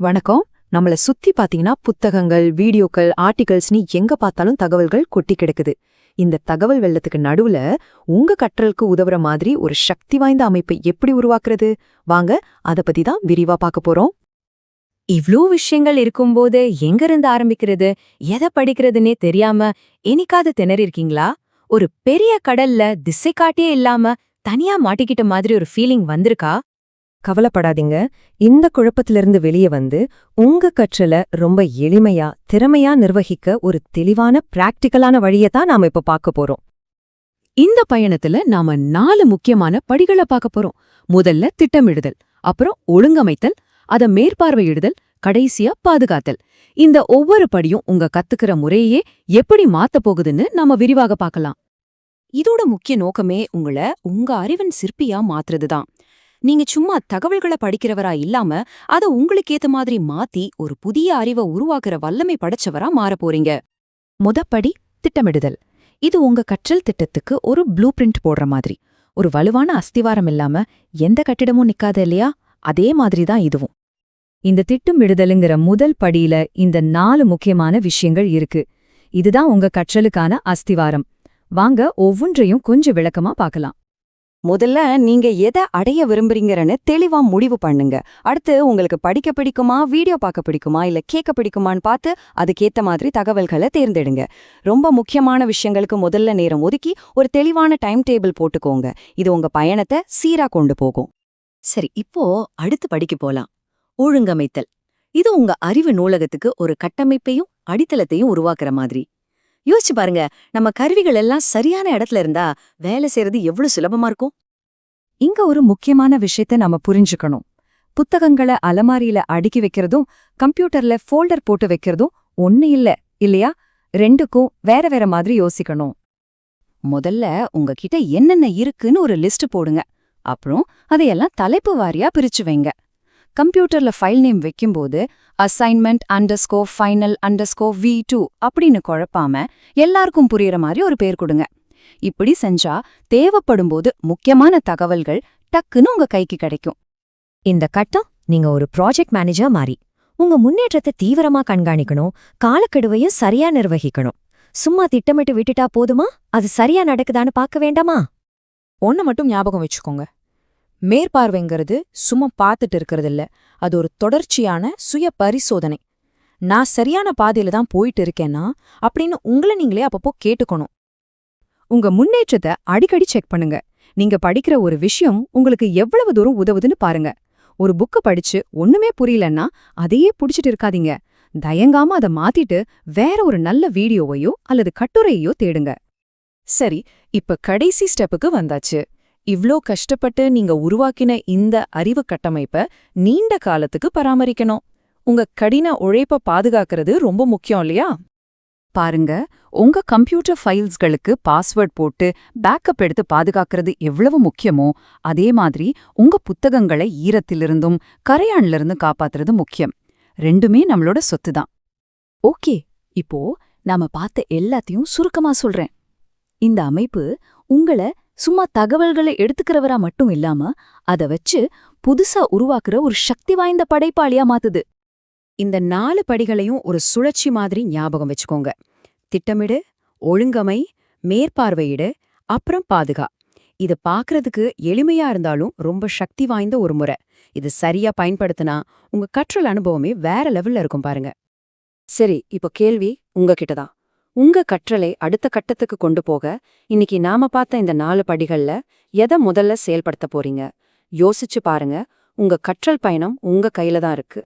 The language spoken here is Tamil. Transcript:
வணக்கம். நம்மள சுத்தி பாத்தீங்கன்னா புத்தகங்கள் வீடியோக்கள் ஆர்டிகல்ஸ்னு எங்க பார்த்தாலும் தகவல்கள் கொட்டி கிடக்குது. இந்த தகவல் வெள்ளத்துக்கு நடுவுல உங்க கற்றலுக்கு உதவுற மாதிரி ஒரு சக்தி வாய்ந்த அமைப்பை எப்படி உருவாக்குறது? வாங்க அத பத்தி தான் விரிவா பார்க்க போறோம். இவ்ளோ விஷயங்கள் இருக்கும்போது எங்கிருந்து ஆரம்பிக்கிறது? எதை படிக்கிறதுனே தெரியாம என்னைக்காவது திணறிருக்கீங்களா? ஒரு பெரிய கடல்ல திசை காட்டியே இல்லாம தனியா மாட்டிக்கிட்ட மாதிரி ஒரு ஃபீலிங் வந்திருக்கா? கவலைப்படாதீங்க. இந்த குழப்பத்திலிருந்து வெளியே வந்து உங்க கற்றல ரொம்ப எளிமையா திறமையா நிர்வகிக்க ஒரு தெளிவான பிராக்டிக்கலான வழியை தான் நாம இப்ப பார்க்க போறோம். இந்த பயணத்துல நாம நாலு முக்கியமான படிகளை பார்க்க போறோம். முதல்ல திட்டமிடுதல் அப்புறம் ஒழுங்கமைத்தல் அத மேற்பார்வையிடுதல் கடைசியா பாதுகாத்தல். இந்த ஒவ்வொரு படியும் உங்க கத்துக்கிற முறையே எப்படி மாத்தப் போகுதுன்னு நாம விரிவாக பார்க்கலாம். இதோட முக்கிய நோக்கமே உங்கள உங்க அறிவின் சிற்பியா மாத்துறதுதான். நீங்க சும்மா தகவல்களை படிக்கிறவரா இல்லாம அத உங்களுக்கு ஏத்த மாதிரி மாத்தி ஒரு புதிய அறிவை உருவாக்குற வல்லமை படைச்சவரா மாறப்போறீங்க முதப்படி திட்டமிடுதல். இது உங்க கற்றல் திட்டத்துக்கு ஒரு ப்ளூ பிரிண்ட் போடுற மாதிரி. ஒரு வலுவான அஸ்திவாரம் இல்லாம எந்த கட்டிடமும் நிக்காது இல்லையா? அதே மாதிரி தான் இதுவும். இந்த திட்டமிடுதலுங்கிற முதல் படியில இந்த நாலு முக்கியமான விஷயங்கள் இருக்கு. இதுதான் உங்க கற்றலுக்கான அஸ்திவாரம். வாங்க ஒவ்வொன்றையும் கொஞ்சம் விளக்கமா பார்க்கலாம். முதல்ல நீங்க எதை அடைய விரும்புறீங்கன்னு தெளிவா முடிவு பண்ணுங்க. அடுத்து உங்களுக்கு படிக்க பிடிக்குமா வீடியோ பார்க்க பிடிக்குமா இல்ல கேட்க பிடிக்குமான்னு பார்த்து அதுக்கேத்த மாதிரி தகவல்களை தேர்ந்தெடுங்க. ரொம்ப முக்கியமான விஷயங்களுக்கு முதல்ல நேரம் ஒதுக்கி ஒரு தெளிவான டைம் டேபிள் போட்டுக்கோங்க. இது உங்க பயணத்தை சீரா கொண்டு போகும். சரி இப்போ அடுத்து படிக்க போலாம். ஒழுங்கமைத்தல். இது உங்க அறிவு நூலகத்துக்கு ஒரு கட்டமைப்பையும் அடித்தளத்தையும் உருவாக்குற மாதிரி. யோசிச்சு பாருங்க. நம்ம கருவிகள் எல்லாம் சரியான இடத்துல இருந்தா வேலை செய்யறது எவ்வளவு சுலபமா இருக்கும்? இங்க ஒரு முக்கியமான விஷயத்த நாம புரிஞ்சுக்கணும். புத்தகங்களை அலமாரியில அடுக்கி வைக்கிறதும் கம்ப்யூட்டர்ல ஃபோல்டர் போட்டு வைக்கிறதும் ஒண்ணு இல்ல இல்லையா? ரெண்டுக்கும் வேற வேற மாதிரி யோசிக்கணும். முதல்ல உங்ககிட்ட என்னென்ன இருக்குன்னு ஒரு லிஸ்ட் போடுங்க. அப்புறம் அதையெல்லாம் தலைப்பு வாரியா பிரிச்சு வைங்க. கம்ப்யூட்டர்ல ஃபைல் நேம் வைக்கும்போது assignment underscore final underscore V two அப்படின்னு குழப்பாம எல்லாருக்கும் புரியற மாதிரி ஒரு பேர் கொடுங்க. இப்படி செஞ்சா தேவைப்படும்போது முக்கியமான தகவல்கள் டக்குன்னு உங்க கைக்கு கிடைக்கும். இந்த கட்டம் நீங்க ஒரு ப்ராஜெக்ட் மேனேஜர் மாறி உங்க முன்னேற்றத்தை தீவிரமா கண்காணிக்கணும் காலக்கெடுவையும் சரியா நிர்வகிக்கணும். சும்மா திட்டமிட்டு விட்டுட்டா போதுமா? அது சரியா நடக்குதான்னு பார்க்க வேண்டாமா? ஒன்ன மட்டும் ஞாபகம் வச்சுக்கோங்க. மேற்பார்வைங்கிறது சும்மா பார்த்துட்டு இருக்கிறது இல்ல அது ஒரு தொடர்ச்சியான சுய பரிசோதனை நான் சரியான பாதையில தான் போயிட்டு இருக்கேன்னா அப்படின்னு உங்களை நீங்களே அப்பப்போ கேட்டுக்கணும். உங்க முன்னேற்றத்தை அடிக்கடி செக் பண்ணுங்க. நீங்க படிக்கிற ஒரு விஷயம் உங்களுக்கு எவ்வளவு தூரம் உதவுதுன்னு பாருங்க. ஒரு புக்க படிச்சு ஒண்ணுமே புரியலன்னா அதையே புடிச்சிட்டு இருக்காதீங்க. தயங்காம அதை மாத்திட்டு வேற ஒரு நல்ல வீடியோவையோ அல்லது கட்டுரையோ தேடுங்க. சரி இப்ப கடைசி ஸ்டெப்புக்கு வந்தாச்சு. இவ்ளோ கஷ்டப்பட்டு நீங்க உருவாக்கின இந்த அறிவு கட்டமைப்ப நீண்ட காலத்துக்கு பராமரிக்கணும். உங்க கடின உழைப்ப பாதுகாக்கிறது ரொம்ப முக்கியம் இல்லையா? பாருங்க உங்க கம்ப்யூட்டர் ஃபைல்ஸ்களுக்கு பாஸ்வேர்ட் போட்டு பேக்கப் எடுத்து பாதுகாக்கிறது எவ்வளவு முக்கியமோ அதே மாதிரி உங்க புத்தகங்களை ஈரத்திலிருந்தும் கரையான்லிருந்தும் காப்பாத்துறது முக்கியம். ரெண்டுமே நம்மளோட சொத்து தான் ஓகே இப்போ நாம பார்த்த எல்லாத்தையும் சுருக்கமா சொல்றேன். இந்த அமைப்பு உங்கள சும்மா தகவல்களை எடுத்துக்கிறவரா மட்டும் இல்லாம அத வச்சு புதுசா உருவாக்குற ஒரு சக்தி வாய்ந்த படைப்பாளியா மாத்துது. இந்த நாலு படிகளையும் ஒரு சுழற்சி மாதிரி ஞாபகம் வச்சுக்கோங்க. திட்டமிடு ஒழுங்கமை மேற்பார்வையிடு அப்புறம் பாதுகா. இது பார்க்கறதுக்கு எளிமையா இருந்தாலும் ரொம்ப சக்தி வாய்ந்த ஒரு முறை. இது சரியா பயன்படுத்தினா உங்க கற்றல் அனுபவமே வேற லெவல்ல இருக்கும் பாருங்க. சரி இப்போ கேள்வி உங்ககிட்ட தான் உங்க கற்றலை அடுத்த கட்டத்துக்கு கொண்டு போக இன்னைக்கு நாம பார்த்த இந்த நாலு படிகள்ல எதை முதல்ல செயல்படுத்த போறீங்க? யோசிச்சு பாருங்க. உங்க கற்றல் பயணம் உங்க கையில தான் இருக்கு.